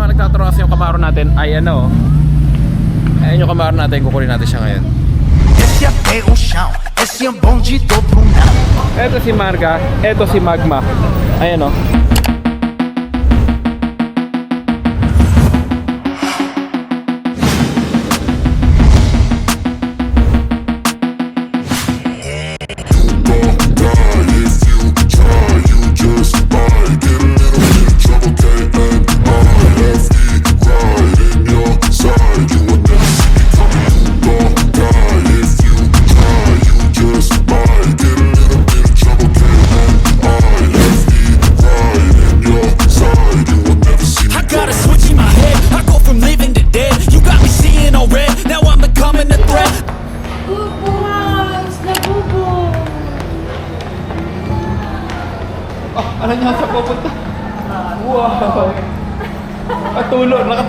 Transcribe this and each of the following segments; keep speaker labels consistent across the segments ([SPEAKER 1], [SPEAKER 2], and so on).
[SPEAKER 1] mga nagtatanong kasi yung Camaro natin ay ano. Ayan yung Camaro natin, kukunin natin siya ngayon.
[SPEAKER 2] Esse é pé o chão, esse é bonde do Brunão.
[SPEAKER 1] Eto si Marga, eto si Magma. Ayan o.
[SPEAKER 3] I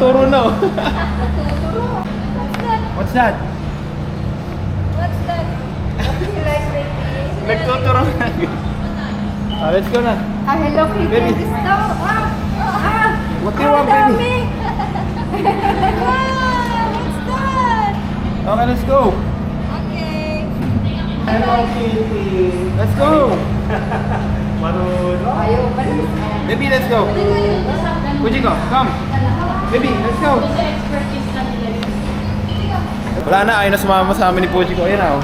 [SPEAKER 1] Nakaturo na oh. What's that?
[SPEAKER 4] What's that? What do you like lately?
[SPEAKER 1] Nagtuturo na. Ah, let's go na.
[SPEAKER 4] Ah, Hello Kitty.
[SPEAKER 1] Baby.
[SPEAKER 4] Ah! Ah!
[SPEAKER 1] What do you want, baby?
[SPEAKER 4] wow! What's that?
[SPEAKER 1] Okay, let's go.
[SPEAKER 4] Okay.
[SPEAKER 1] Hello, Kitty. Let's go.
[SPEAKER 4] Rin.
[SPEAKER 1] Baby, let's go. Fujiko, come. Baby, let's go. Wala na, ayaw na sumama sa amin ni Fujiko. Ayan na oh.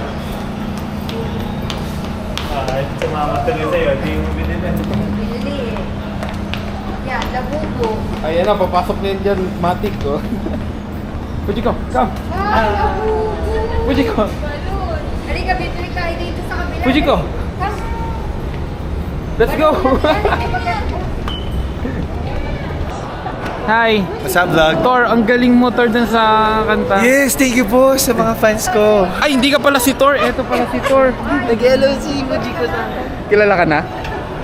[SPEAKER 5] Sumama tuloy sa'yo, di mo binili.
[SPEAKER 4] Bili. Yan, nabubog.
[SPEAKER 1] Ayan na, papasok na yun dyan. Matik oh. Fujiko, come.
[SPEAKER 4] Ah, nabubog.
[SPEAKER 1] Fujiko.
[SPEAKER 4] Balon. Halika, bibili tayo dito sa kabila.
[SPEAKER 1] Fujiko.
[SPEAKER 4] Come.
[SPEAKER 1] Let's go. Hi.
[SPEAKER 5] What's up, vlog?
[SPEAKER 1] Tor, ang galing mo Tor dun sa kanta.
[SPEAKER 5] Yes, thank you po sa mga fans ko.
[SPEAKER 1] Ay, hindi ka pala si Tor. Eto pala si Tor.
[SPEAKER 5] Nag-LOC, emoji ko na.
[SPEAKER 1] Kilala ka na?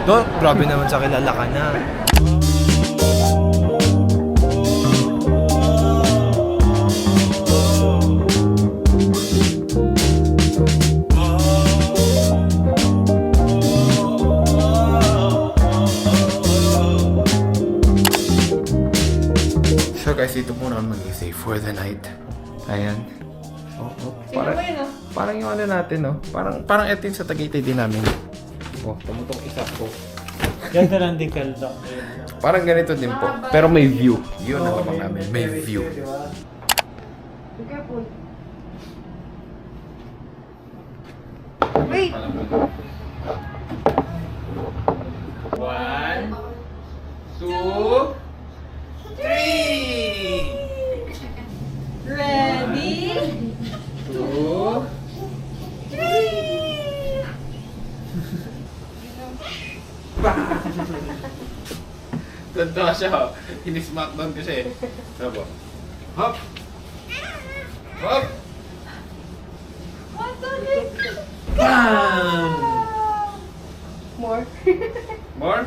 [SPEAKER 5] No, grabe naman sa kilala ka na.
[SPEAKER 1] Guys, dito muna kami mag-stay for the night. Ayan. Oh, oh. Parang, parang yung ano natin, no? Parang, parang ito yung sa Tagaytay din namin. Oh, tumutong isa po.
[SPEAKER 6] Ganda lang din kalda.
[SPEAKER 1] Parang ganito din po. Pero may view. Yun ang lamang namin. May view.
[SPEAKER 4] Be careful. Wait!
[SPEAKER 1] One, two, Tanda siya, oh. Ini-smackdown ko siya eh. Sabo. Hop! Hop! Bam!
[SPEAKER 4] More.
[SPEAKER 1] More?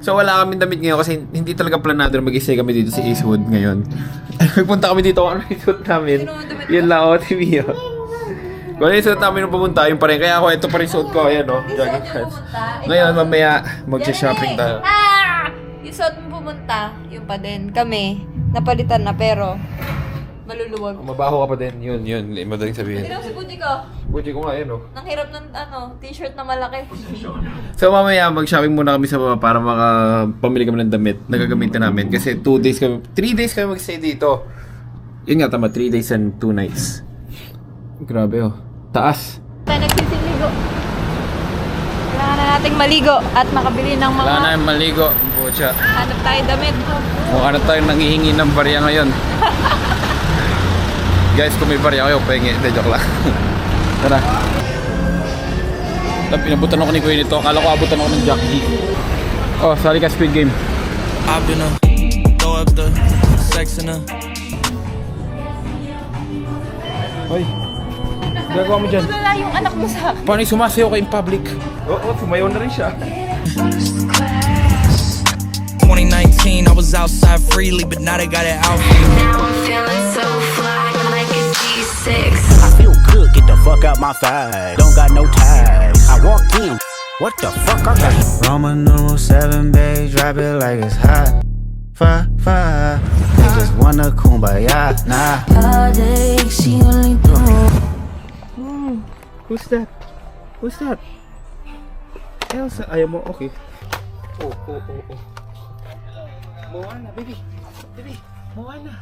[SPEAKER 1] So wala kami damit ngayon kasi hindi talaga planado na mag-stay kami dito sa Eastwood ngayon. Nagpunta kami dito, ano yung suit namin? Yun lang, oh, TV oh. Kung ano yung suot namin nung pumunta, yung pa rin. Kaya ako, ito pa rin suot ko. Ayan, no?
[SPEAKER 4] Yung
[SPEAKER 1] Jogging pants. Ngayon, mamaya, mag-shopping tayo.
[SPEAKER 4] Ah! Yung suot mo pumunta, yung pa din. Kami, napalitan na pero maluluwag.
[SPEAKER 1] Mabaho ka pa din. Yun, yun. Madaling sabihin.
[SPEAKER 4] Tignan mo si Buji ko.
[SPEAKER 1] Buti ko nga, yun, no?
[SPEAKER 4] Nang hirap ng ano, t-shirt na malaki.
[SPEAKER 1] So mamaya mag-shopping muna kami sa baba para makapamili kami ng damit na gagamitin namin. Kasi 2 days kami, 3 days kami mag-stay dito. Yun nga tama, 3 days and 2 nights. Grabe oh. Taas.
[SPEAKER 4] Tayo nagsisiligo. Kailangan na nating maligo at makabili ng mga
[SPEAKER 1] Wala na yung maligo. Bucha.
[SPEAKER 4] hanap tayo damit.
[SPEAKER 1] Mukha na tayo nangihingi ng barya ngayon. Guys, kung may barya kayo, pahingi. Hindi, joke lang. Tara. Tapos pinabutan ako ni Kuya nito. Akala ko abutan ako ng Jackie. Oh, sali ka Squid Game.
[SPEAKER 3] I've been a throw up the sex in a
[SPEAKER 1] Hoy. Gagawa mo dyan.
[SPEAKER 4] Wala yung anak mo sa
[SPEAKER 1] Paano yung sumasayaw ka in public? Oo, oh, sumayaw na rin siya.
[SPEAKER 3] 2019, I was outside freely, but now they got it out.
[SPEAKER 7] Now I'm feeling G6.
[SPEAKER 2] I feel good, get the fuck out my thighs. Don't got no ties. I walked in. What the fuck? I got Roman numeral seven, babe. Drop it like it's hot. Fire, fire. They just wanna kumbaya. Nah.
[SPEAKER 7] All day, she only do.
[SPEAKER 1] Hmm, who's that? Who's that? Elsa, ayaw mo? Okay. Oh, oh, oh, oh. Moana, baby. Baby, Moana.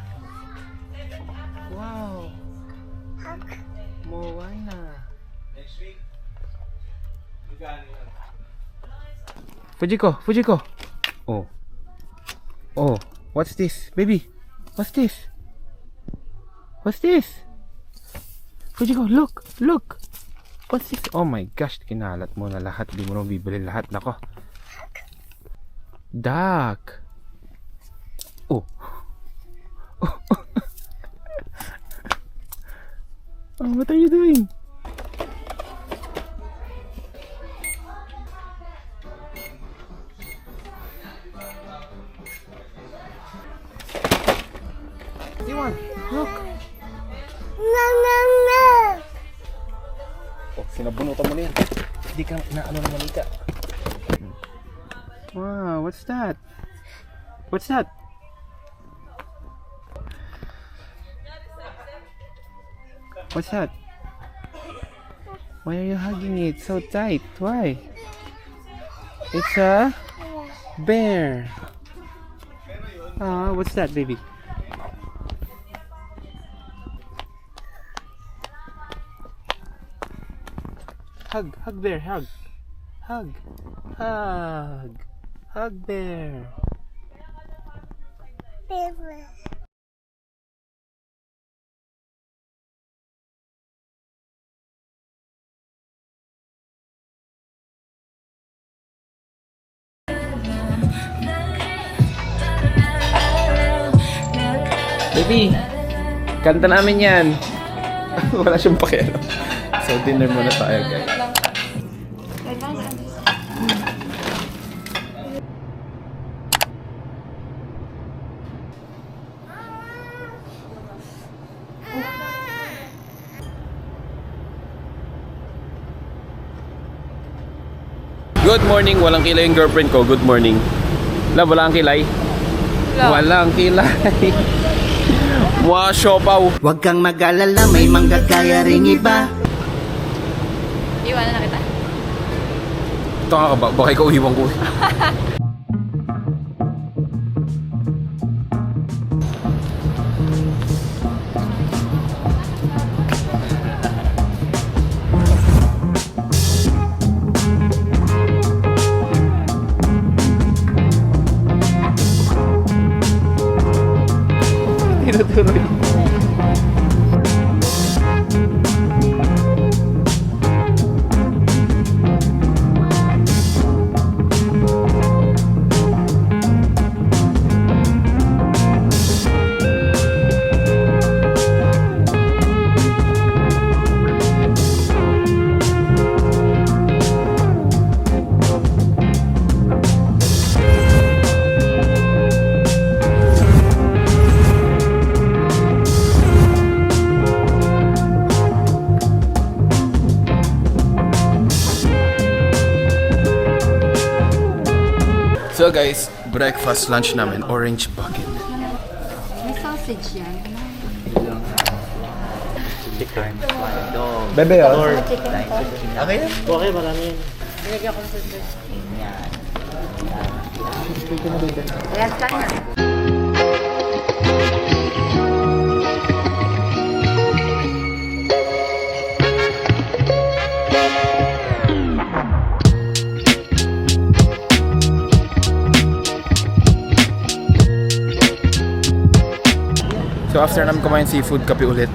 [SPEAKER 1] Wow. Moana. Fujiko, Fujiko. Oh. Oh, what's this? Baby, what's this? What's this? Fujiko, look, look. What's this? Oh my gosh, kinalat mo na lahat. Di mo na bibili lahat. Nako. Duck. Oh. Oh, what are you doing? Iwan, look. Oh, sinabunutan mo na yan. Hindi ka naano ng manika. Wow, what's that? What's that? What's that? Why are you hugging it so tight? Why? It's a bear. Ah, what's that, baby? Hug, hug bear, hug. Hug. Hug. Hug bear. Baby, kanta namin yan. Wala siyang pakialam. So, dinner muna tayo, guys. Good morning, walang kilay yung girlfriend ko. Good morning. Love, wala kang kilay? Walang kilay. Mukha siopaw.
[SPEAKER 2] Huwag kang mag-alala, may manggagaya ring iba.
[SPEAKER 4] Iwanan na kita.
[SPEAKER 1] Tanga ka ba? Baka ikaw iwan ko. Doğru. So guys, breakfast, lunch namin, orange bucket.
[SPEAKER 4] May sausage yan.
[SPEAKER 5] Bebe, oh.
[SPEAKER 6] Okay, marami yan.
[SPEAKER 4] Ayan ka
[SPEAKER 1] So after namin kumain seafood, kape ulit.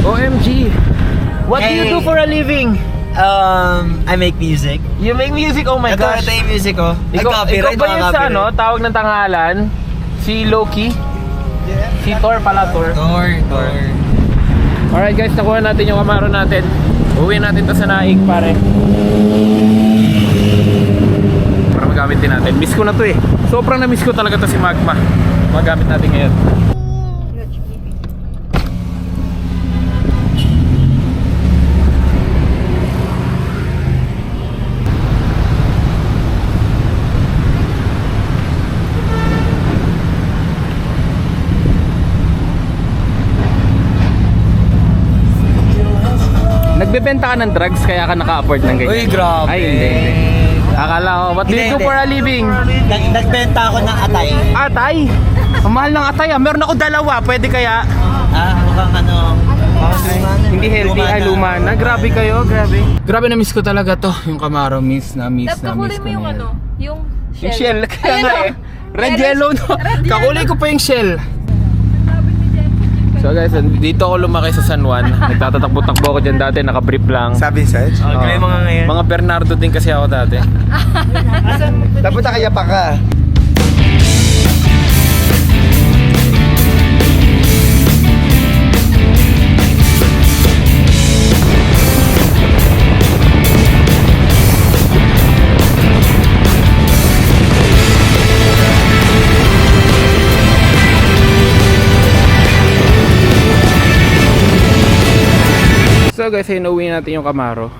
[SPEAKER 1] OMG! What do you do for a living?
[SPEAKER 8] Um, I make music.
[SPEAKER 1] You make music, oh my
[SPEAKER 8] Ito,
[SPEAKER 1] gosh!
[SPEAKER 8] ito yung music ko.
[SPEAKER 1] Ikaw, ikaw ba yun sa ano, tawag ng tangalan? Si Loki? Si Thor pala, Thor.
[SPEAKER 8] Tor, Tor.
[SPEAKER 1] Alright guys, nakuha natin yung kamaro natin. Uwi natin to sa naig, pare. Para magamit din natin. Miss ko na to eh. Sobrang na-miss ko talaga to si Magma. Magamit natin ngayon. Nagbebenta ka ng drugs kaya ka naka-afford ng ganyan.
[SPEAKER 8] Uy, grabe.
[SPEAKER 1] Ay, hindi, hindi. Akala ko, what do you
[SPEAKER 8] Hindi,
[SPEAKER 1] do
[SPEAKER 8] hindi.
[SPEAKER 1] for a living?
[SPEAKER 8] Nag nagbenta ako ng atay.
[SPEAKER 1] Atay! Ang mahal ng atay ah. Meron ako dalawa. Pwede kaya?
[SPEAKER 8] Ah, mukhang ano.
[SPEAKER 1] Hindi healthy. Ay, luma na. Grabe kayo. Grabe. Grabe na miss ko talaga to. Yung Camaro miss na miss
[SPEAKER 4] Tapos
[SPEAKER 1] na
[SPEAKER 4] kakulay
[SPEAKER 1] miss
[SPEAKER 4] mo
[SPEAKER 1] ko
[SPEAKER 4] yung
[SPEAKER 1] na
[SPEAKER 4] ano, yung shell.
[SPEAKER 1] Yung shell. Kaya
[SPEAKER 4] Ayan,
[SPEAKER 1] nga
[SPEAKER 4] oh.
[SPEAKER 1] eh. Red
[SPEAKER 4] Ayan,
[SPEAKER 1] yellow no.
[SPEAKER 4] red yellow.
[SPEAKER 1] Kakulay ko pa yung shell. So guys, dito ako lumaki sa San Juan. Nagtatatakbo-takbo ako dyan dati, naka-brief lang.
[SPEAKER 5] Sabi sa
[SPEAKER 8] Oh,
[SPEAKER 1] Oo.
[SPEAKER 8] mga ngayon.
[SPEAKER 1] Mga Bernardo din kasi ako dati.
[SPEAKER 5] Dapat kaya pa ka.
[SPEAKER 1] Guys, ayun, uwi natin yung Camaro.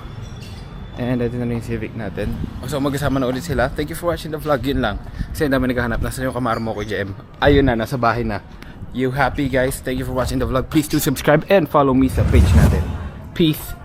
[SPEAKER 1] And ito na rin yung Civic natin. So magkasama na ulit sila. Thank you for watching the vlog. Yun lang. Kasi ang dami naghahanap. Nasaan yung Camaro mo ko, JM? Ayun na, nasa bahay na. You happy guys? Thank you for watching the vlog. Please do subscribe and follow me sa page natin. Peace